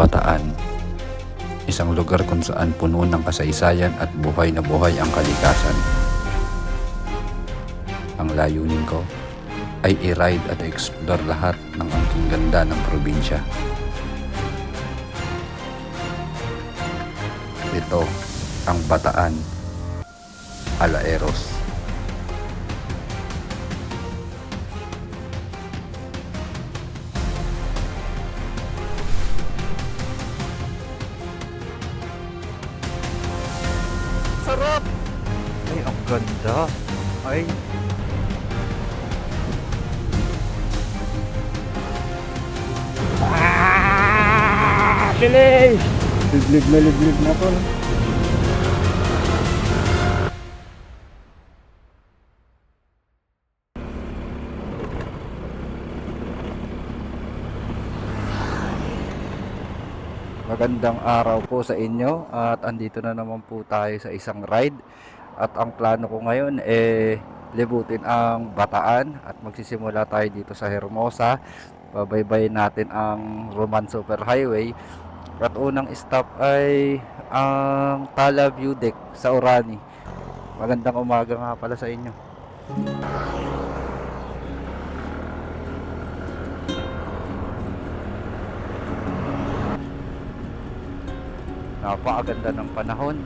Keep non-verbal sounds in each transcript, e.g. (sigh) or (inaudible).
Bataan. Isang lugar kung saan puno ng kasaysayan at buhay na buhay ang kalikasan. Ang layunin ko ay i-ride at explore lahat ng angking ganda ng probinsya. Ito ang Bataan, Alaeros. Sarap! Ay. Ah! Bilis! Liglig na liglig na to. Magandang araw po sa inyo at andito na naman po tayo sa isang ride at ang plano ko ngayon eh libutin ang Bataan at magsisimula tayo dito sa Hermosa. Babaybayin natin ang Roman Super Highway. At unang stop ay ang Tala View Deck sa Orani. Magandang umaga nga pala sa inyo. Napakaganda ng panahon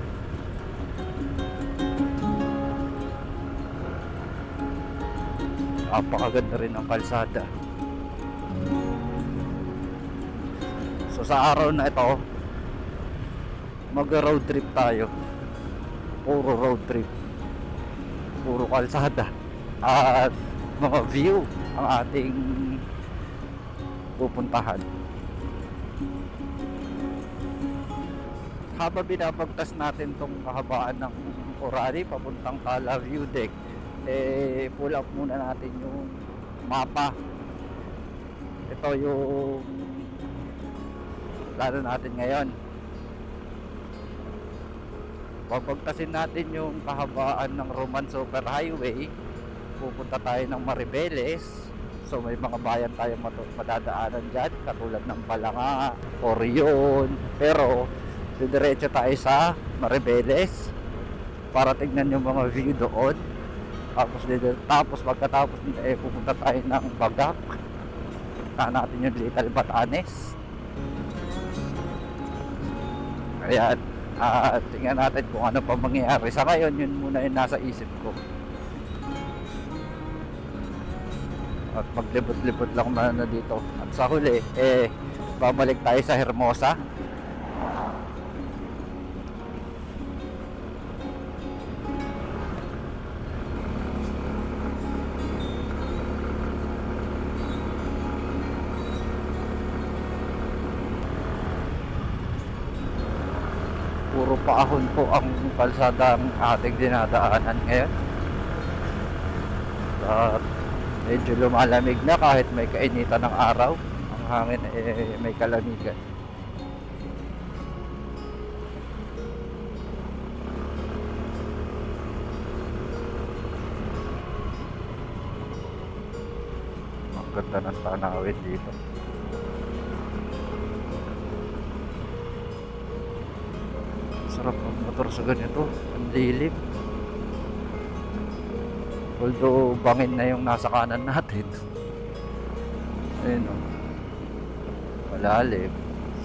napakaganda rin ng kalsada. So sa araw na ito mag road trip tayo. Puro road trip. Puro kalsada. At mga view ang ating pupuntahan. Habang binabagtas natin tong kahabaan ng Orani papuntang Tala View Deck eh pull up muna natin yung mapa. Ito yung plano natin ngayon. Pagpagtasin natin yung kahabaan ng Roman Super Highway. Pupunta tayo ng Maribeles. So may mga bayan matu- madadaanan dyan katulad ng Balanga, Orion. Pero didiretso tayo sa Maribeles. Para tignan yung mga view doon tapos dito, tapos pagkatapos nito eh pupunta tayo ng Bagak. Na natin yung Little Batanes. Ayan. At tingnan natin kung ano pa mangyayari. Sa ngayon yun muna yung nasa isip ko. At maglibot-libot lang muna dito. At sa huli eh babalik tayo sa Hermosa paahon po ang kalsada ang ating dinadaanan ngayon. At medyo lumalamig na kahit may kainitan ng araw. Ang hangin eh may kalamigan. Ang ganda ng tanawin dito sarap ng motor sa ganito. Ang lilim although bangin na yung nasa kanan natin. (laughs) Ayun o malalim.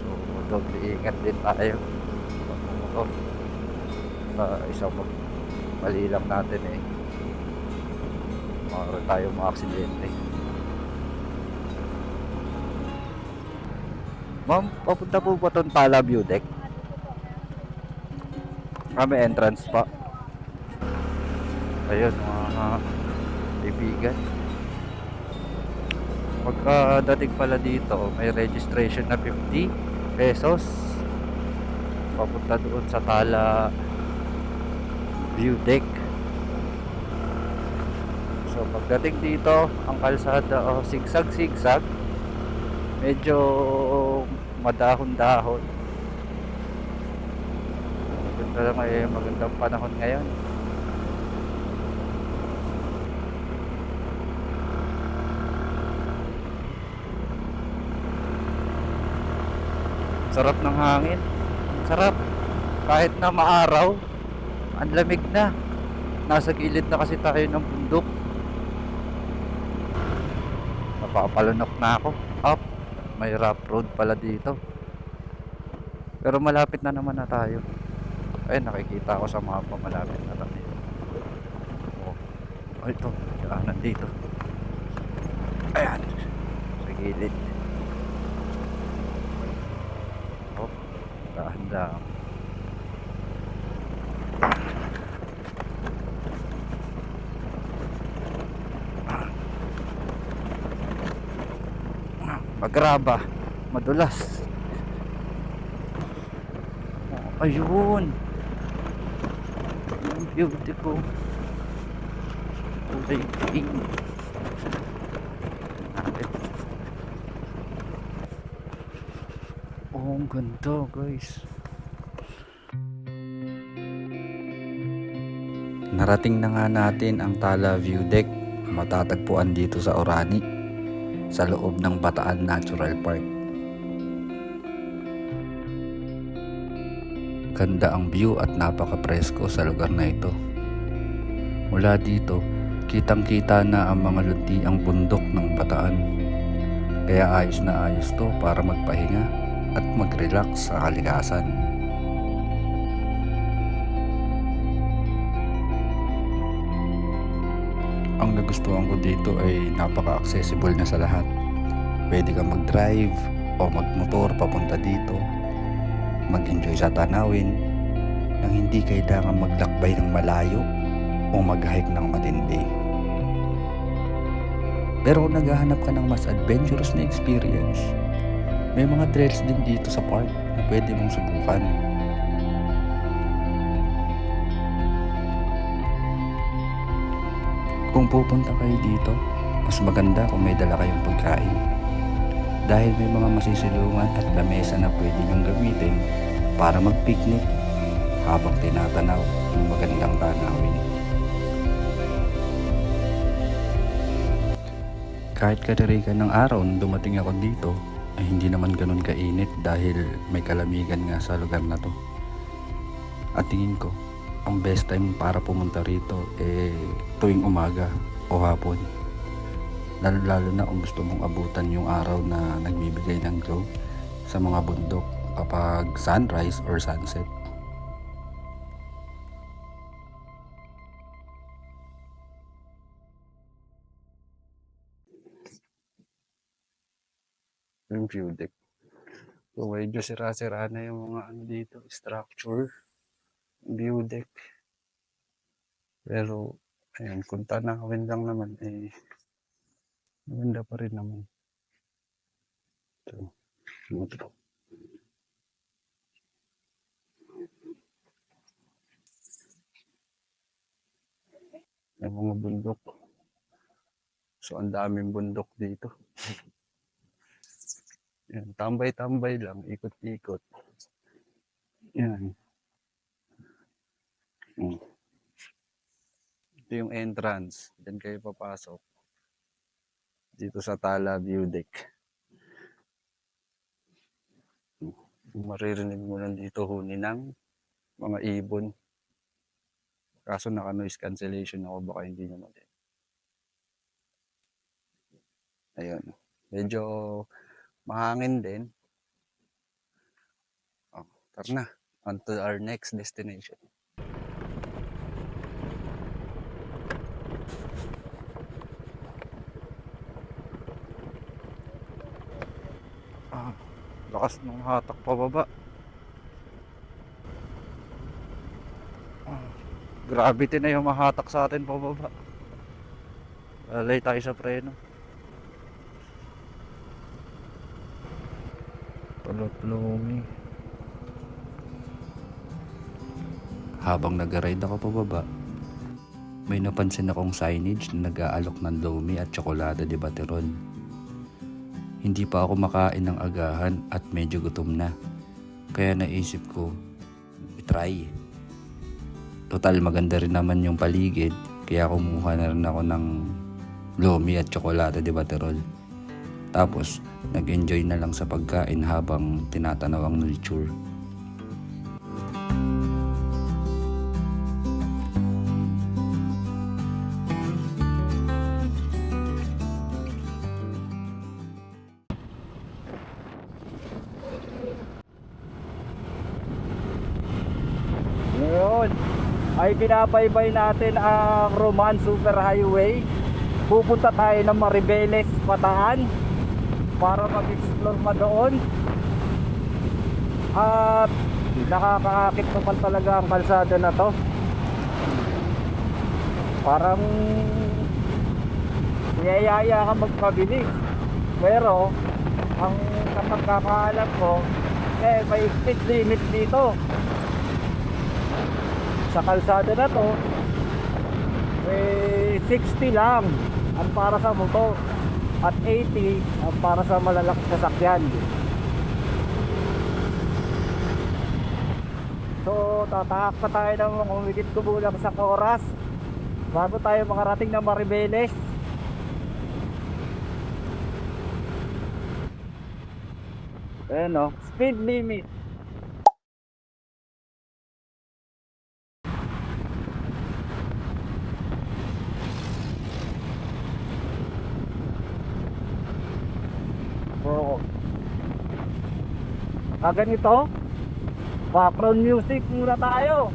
So doble ingat din tayo. Motor uh, isang mag mali lang natin eh. Makakaroon tayo mga aksidente ma'am papunta po ba itong Tala View Deck? Kami entrance pa. Ayun mga kaibigan. Pagkadating pala dito may registration na 50 pesos. Papunta doon sa Tala View Deck. So pagdating dito ang kalsada oh, sigsag sigsag medyo madahon-dahon lang eh magandang panahon ngayon Sarap ng hangin. Sarap. Kahit na maaraw, ang lamig na. Nasa gilid na kasi tayo ng bundok. Napapalunok na ako. Up. May rough road pala dito. Pero malapit na naman na tayo. Ayun, nakikita ko sa mapa malapit na tayo. Oh. Oh, ito. Daanan dito. Ayan. Sa gilid. Oh. Dahan-dahan. Magraba. Madulas. Oh, ayun. Beautiful. Natin. Oh, ang ganda guys. Narating na nga natin ang Tala View Deck matatagpuan dito sa Orani sa loob ng Bataan Natural Park. Ganda ang view at napaka-presko sa lugar na ito. Mula dito, kitang-kita na ang mga luntiang bundok ng Bataan. Kaya ayos na ayos to para magpahinga at mag-relax sa kalikasan. Ang nagustuhan ko dito ay napaka-accessible na sa lahat. Pwede kang mag-drive o magmotor papunta dito. Mag-enjoy sa tanawin nang hindi kailangan maglakbay ng malayo o mag-hike ng matindi. Pero kung naghahanap ka ng mas adventurous na experience, may mga trails din dito sa park na pwede mong subukan. Kung pupunta kayo dito, mas maganda kung may dala kayong pagkain. Dahil may mga masisilungan at lamesa na pwede nyong gamitin para mag-picnic habang tinatanaw ng magandang tanawin. Kahit kadirikan ng araw nung dumating ako dito, ay hindi naman ganun kainit dahil may kalamigan nga sa lugar na to. At tingin ko, ang best time para pumunta rito eh tuwing umaga o hapon. Lalo lalo na kung gusto mong abutan yung araw na nagbibigay ng glow sa mga bundok kapag sunrise or sunset. Yung view deck. So medyo sira-sira na yung mga ano dito, structure view deck. Pero, ayan, kung tanawin lang naman, eh, maganda pa rin naman. Ito, ano to? Yung mga bundok. So, ang daming bundok dito. (laughs) Yan, tambay-tambay lang, ikot-ikot. Yan. Mm. Ito yung entrance. Diyan kayo papasok. Dito sa Tala View Deck. Maririnig mo lang dito huni ng mga ibon. Kaso naka noise cancellation ako baka hindi naman din. Ayun. Medyo mahangin din. Oh, tara na. On to our next destination. Ah, lakas ng hatak pababa. Gravity na yung mahatak sa atin pababa. Lalay tayo sa preno. Tulot-lumi. Habang nag-ride ako pababa, may napansin akong signage na nag-aalok ng lomi at tsokolada de Bateron. Hindi pa ako makain ng agahan at medyo gutom na. Kaya naisip ko, itry. Total maganda rin naman yung paligid, kaya kumuha na rin ako ng lomi at tsokolada de Baterol. Tapos, nag-enjoy na lang sa pagkain habang tinatanaw ang nature. Ay binabaybay natin ang Roman Super Highway. Pupunta tayo ng Maribeles, Pataan para mag-explore pa doon. At nakakaakit naman talaga ang kalsada na to. Parang niyayaya ka magpabilis. Pero, ang kapagkakaalam ko, eh, may speed limit dito sa kalsada na to eh 60 lang ang para sa motor at 80 ang para sa malalaking sasakyan. So tatahak pa tayo ng umigit kumulang sa oras bago tayo makarating ng Maribeles. Ayan o, speed limit Oo. Ah, ganito? Background music muna tayo.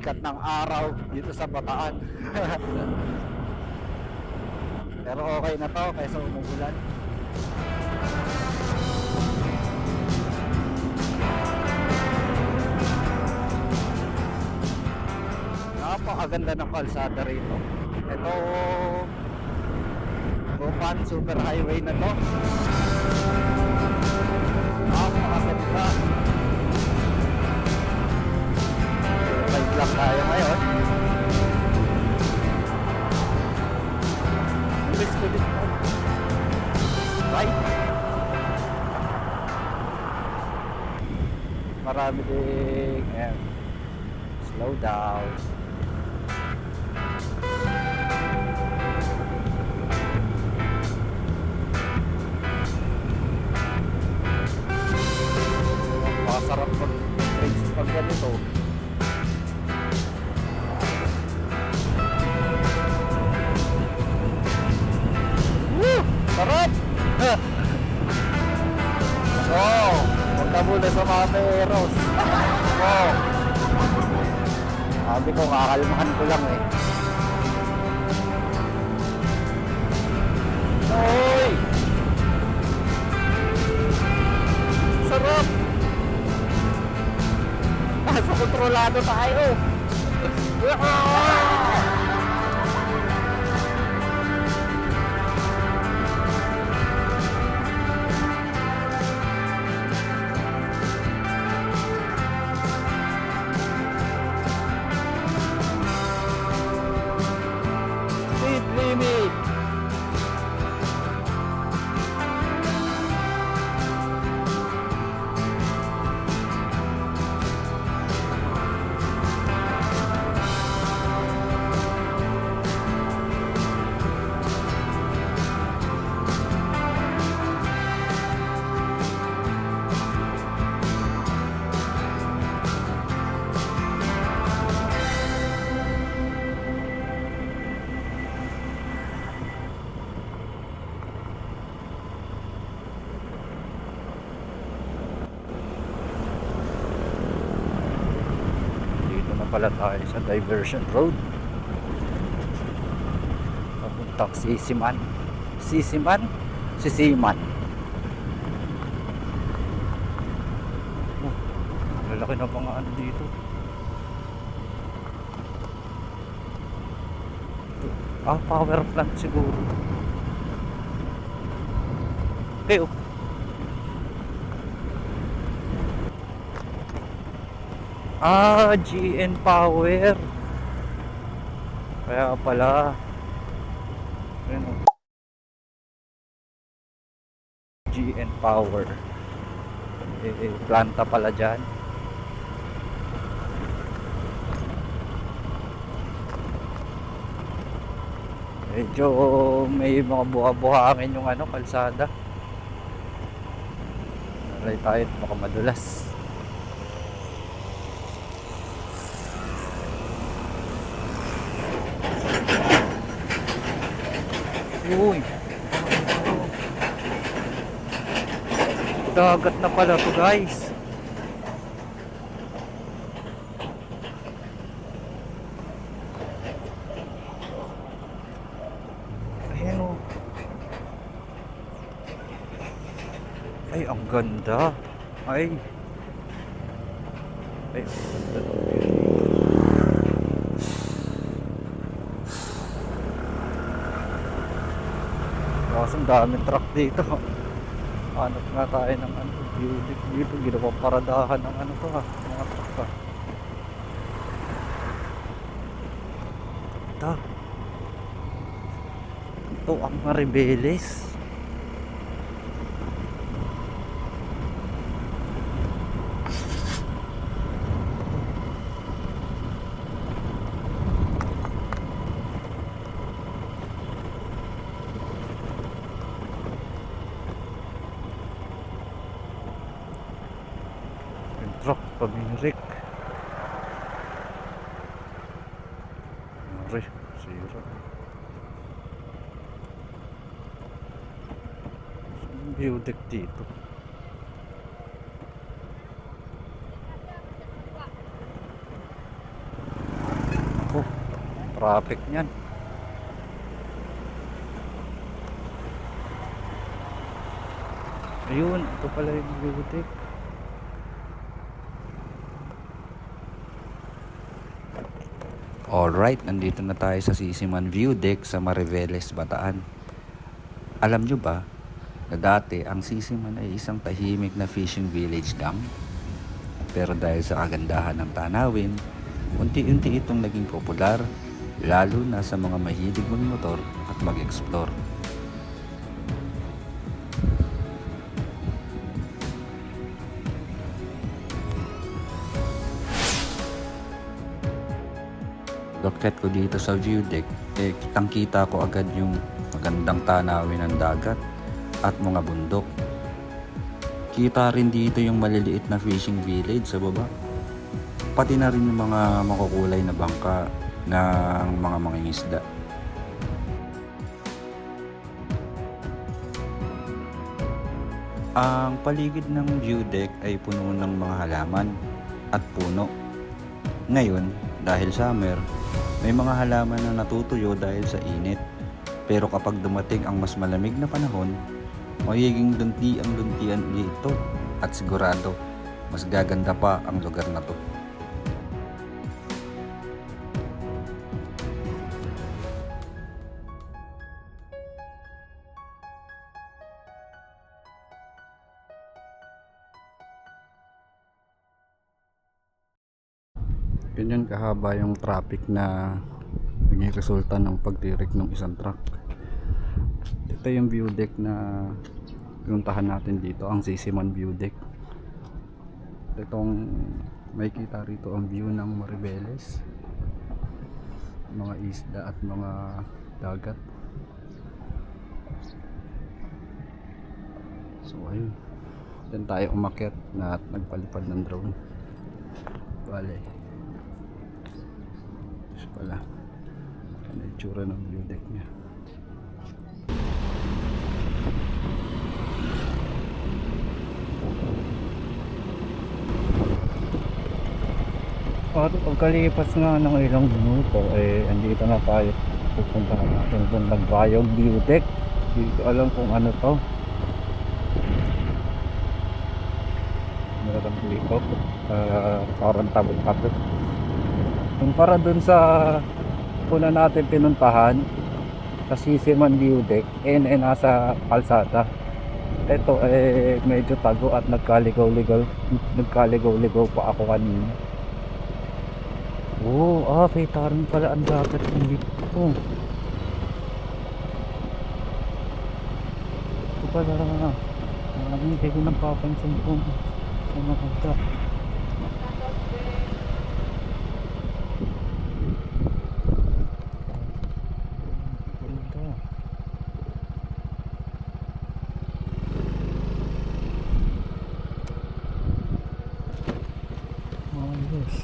Sikat ng araw dito sa Bataan. (laughs) Pero okay na to kaysa umuulan. Napakaganda ng kalsada rito. Ito Ropan Super Highway na to. Napakaganda. Lang tayo ngayon. Bilis ko din. Right? Marami ding ayan. slow down. Muna sa mga meros. Oh. Sabi ko, kakalmahan ko lang eh. Oy! Sarap! Nasa kontrolado tayo. (laughs) Speed pala tayo sa diversion road. Papuntang Sisiman. Sisiman? Sisiman. Oh, lalaki na mga ano dito. Ah, power plant siguro. Ah, GN Power. Kaya pala. Ano? GN Power. Eh, planta pala dyan. Medyo may mga buha-buhangin yung ano, kalsada. Alay tayo, baka madulas. Uy. Dagat na pala to guys. Ayan o. Ay, ang ganda. Ay. Ay, ang ganda. Kaso ang daming truck dito. Hanap nga tayo ng ano, beauty dito. Ginawa paradahan ng ano to ha, mga truck ha. Ganda. Ito ang Maribeles. Yung truck pamirik. Ari, sira. View deck dito? Ako, traffic niyan. Ayun, ito pala yung view deck. Alright, nandito na tayo sa Sisiman View Deck sa Mariveles, Bataan. Alam nyo ba na dati ang Sisiman ay isang tahimik na fishing village lang? Pero dahil sa kagandahan ng tanawin, unti-unti itong naging popular, lalo na sa mga mahilig magmotor at mag-explore. Loket ko dito sa view deck, eh, kitang kita ko agad yung magandang tanawin ng dagat at mga bundok. Kita rin dito yung maliliit na fishing village sa baba. Pati na rin yung mga makukulay na bangka ng mga mangingisda. Ang paligid ng view deck ay puno ng mga halaman at puno. Ngayon, dahil summer, may mga halaman na natutuyo dahil sa init. Pero kapag dumating ang mas malamig na panahon, magiging dunti ang duntian dito at sigurado mas gaganda pa ang lugar na to. Ganyan kahaba yung traffic na naging resulta ng pagdirik ng isang truck. Ito yung view deck na pinuntahan natin dito, ang Sisiman view deck. Itong may kita rito ang view ng Maribeles. Mga isda at mga dagat. So ayun. Diyan tayo umakyat na nagpalipad ng drone. Bale. Pala. Ano yung itsura ng view deck niya. At pagkalipas nga ng ilang minuto, eh, andito na tayo. Pupunta na natin doon ng Bayog View Deck. Hindi ko alam kung ano to. Meron dito. Uh, parang tabot-tabot. Kumpara doon sa una natin pinuntahan, sa Sisiman View Deck, eh, eh nasa kalsada. Ito eh medyo tago at nagkaligaw-ligaw nagkaligaw-ligaw pa ako kanina. Oo, oh, ah, kita rin pala ang dagat ng dito. Oh. Ito pala, ah, hindi ko napapansin kung ano ka. Ganda. Ayos.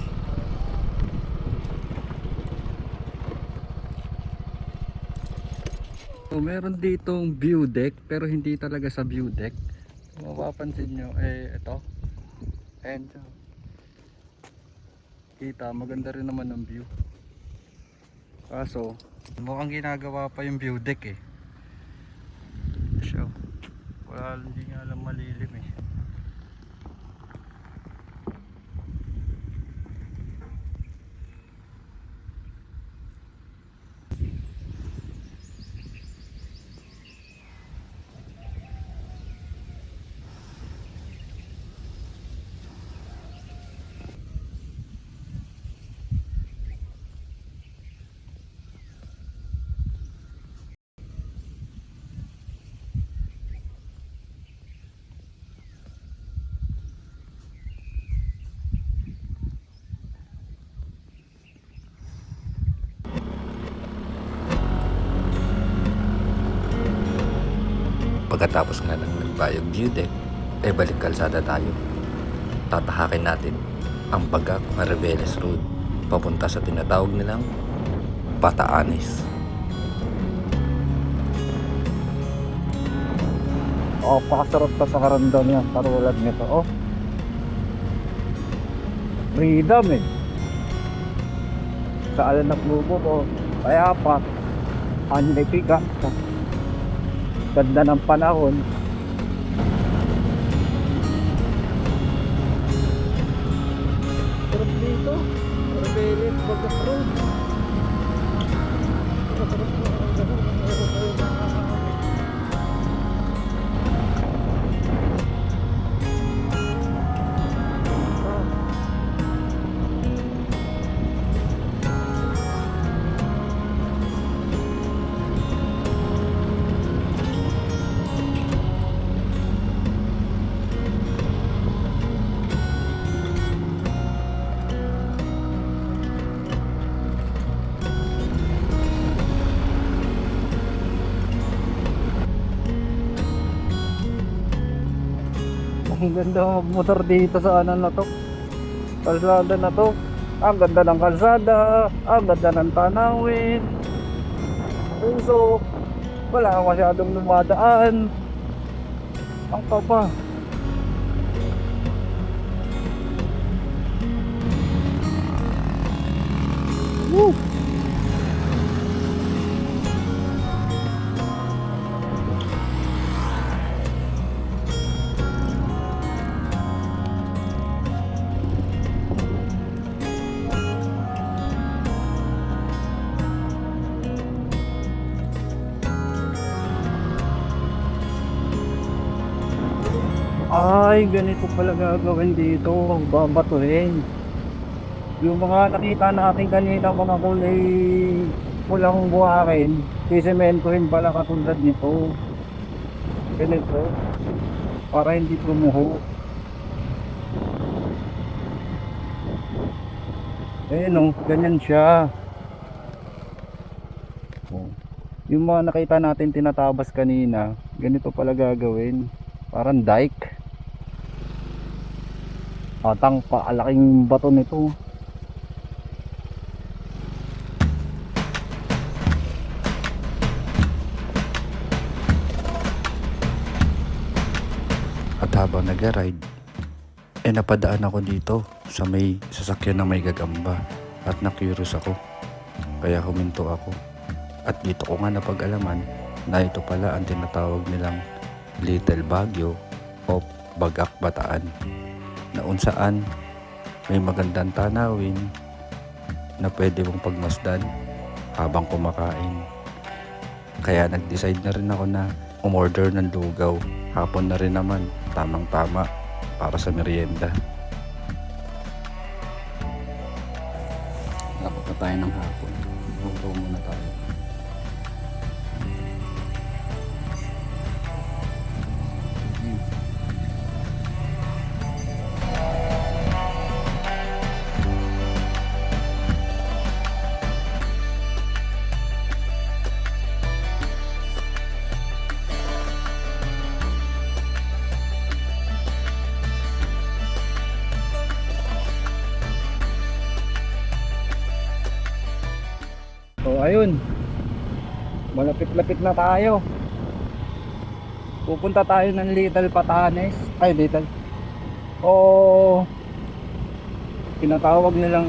So, meron ditong view deck pero hindi talaga sa view deck. Kung mapapansin nyo, eh, ito. Siya. Kita, maganda rin naman ang view. Kaso, mukhang ginagawa pa yung view deck eh. So, wala, hindi nga alam malilim eh. Pagkatapos nga ng nagbayog view deck, eh balik kalsada tayo. Tatahakin natin ang Bagak Mariveles Road papunta sa tinatawag nilang Pataanes. Oh, pakasarap sa pakaramdam yan. Parulad nito, oh. Freedom eh. Sa alan na plubo ko, kaya pa, na ipiga. Ganda ng panahon. Sarap dito. Rebelis, Bagas Road. Ganda motor dito sa ano na to. Kalsada na to. Ang ganda ng kalsada. Ang ganda ng tanawin. Puso. Wala kang masyadong lumadaan. Ang kapa. Woo! Ay, ganito pala gagawin dito. Babatuhin. Yung mga nakita natin kanina mga kulay pulang buharin, sisementohin pala katulad nito. Ganito. Para hindi tumuho. Eh no, ganyan siya. Oh. Yung mga nakita natin tinatabas kanina, ganito pala gagawin. Parang dike. Atang paalaking bato nito. At habang nag-ride, eh napadaan ako dito sa may sasakyan na may gagamba at na-curious ako. Kaya huminto ako. At dito ko nga napag-alaman na ito pala ang tinatawag nilang Little Baguio o Bagak Bataan na unsaan may magandang tanawin na pwede mong pagmasdan habang kumakain. Kaya nag-decide na rin ako na umorder ng lugaw. Hapon na rin naman, tamang-tama para sa merienda. Tapos na tayo ng hapon. Luto muna tayo. Ayun. Malapit-lapit na tayo. Pupunta tayo ng Little Patanes. Ay, Little. O tinatawag nilang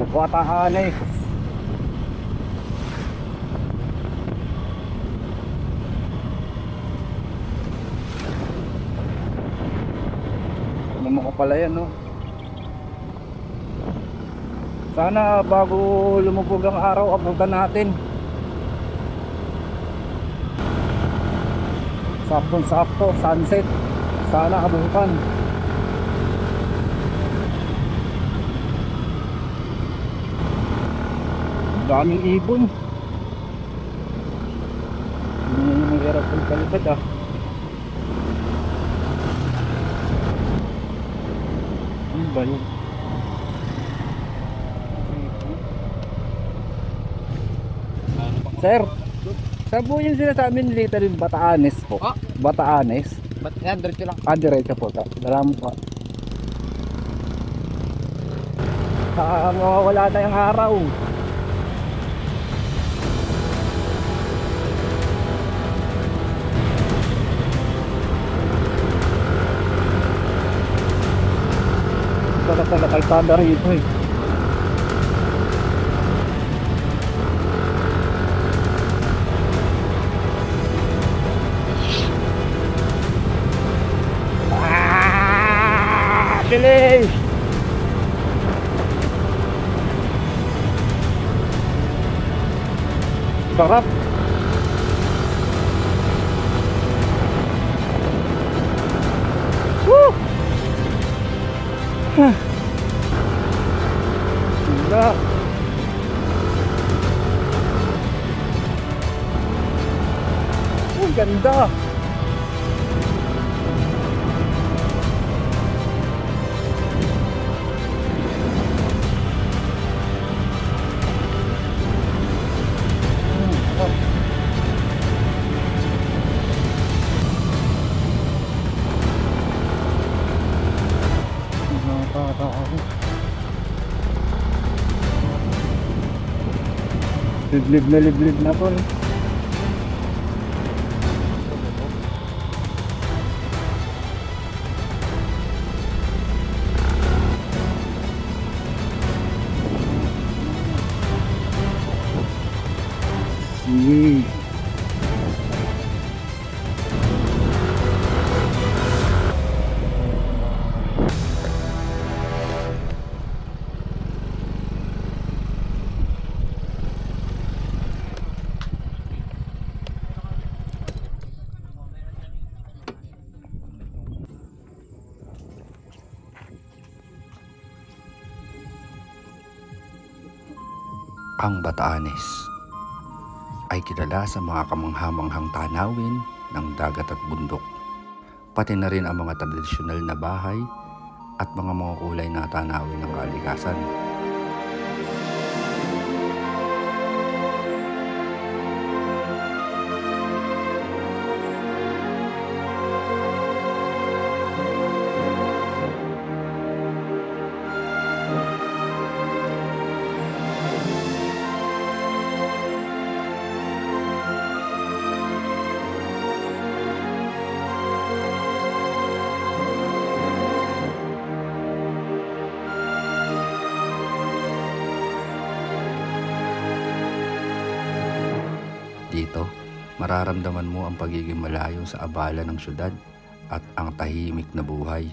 Patanes. Mo pala yan, no? Sana bago lumubog ang araw, abutan natin. Saktong sakto, sunset. Sana abutan. Daming ibon. Hindi mo hirap ang kalipad ah. Ba? Sir, saan po yung sinasabi ni Little Bataanes po? Ah. Bataanes? Ba't yan, diretso lang. Ah, diretso po. Salamat po. Ah, mawawala na yung araw. Na kalsada rito eh. Sarap! Woo! Liblib na liblib na po. eh. Batanes ay kilala sa mga kamanghamanghang tanawin ng dagat at bundok. Pati na rin ang mga tradisyonal na bahay at mga mga kulay na tanawin ng kalikasan. Mararamdaman mo ang pagiging malayo sa abala ng syudad at ang tahimik na buhay